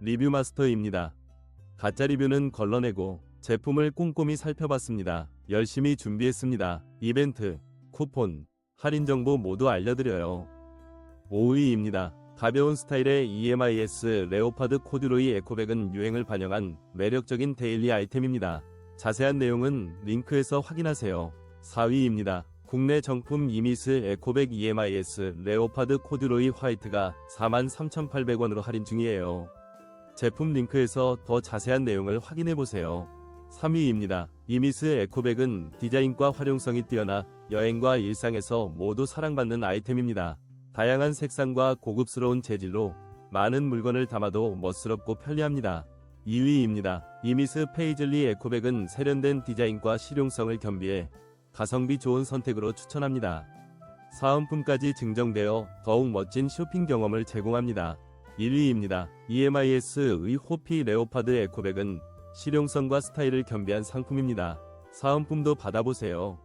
리뷰 마스터입니다. 가짜 리뷰는 걸러내고 제품을 꼼꼼히 살펴봤습니다. 열심히 준비했습니다. 이벤트, 쿠폰, 할인 정보 모두 알려드려요. 5위입니다. 가벼운 스타일의 EMIS 레오파드 코듀로이 에코백은 유행을 반영한 매력적인 데일리 아이템입니다. 자세한 내용은 링크에서 확인하세요. 4위입니다. 국내 정품 이미스 에코백 EMIS 레오파드 코듀로이 화이트가 43,800원으로 할인 중이에요. 제품 링크에서 더 자세한 내용을 확인해 보세요. 3위입니다. 이미스 에코백은 디자인과 활용성이 뛰어나 여행과 일상에서 모두 사랑받는 아이템입니다. 다양한 색상과 고급스러운 재질로 많은 물건을 담아도 멋스럽고 편리합니다. 2위입니다. 이미스 페이즐리 에코백은 세련된 디자인과 실용성을 겸비해 가성비 좋은 선택으로 추천합니다. 사은품까지 증정되어 더욱 멋진 쇼핑 경험을 제공합니다. 1위입니다. EMIS의 호피 레오파드 에코백은 실용성과 스타일을 겸비한 상품입니다. 사은품도 받아보세요.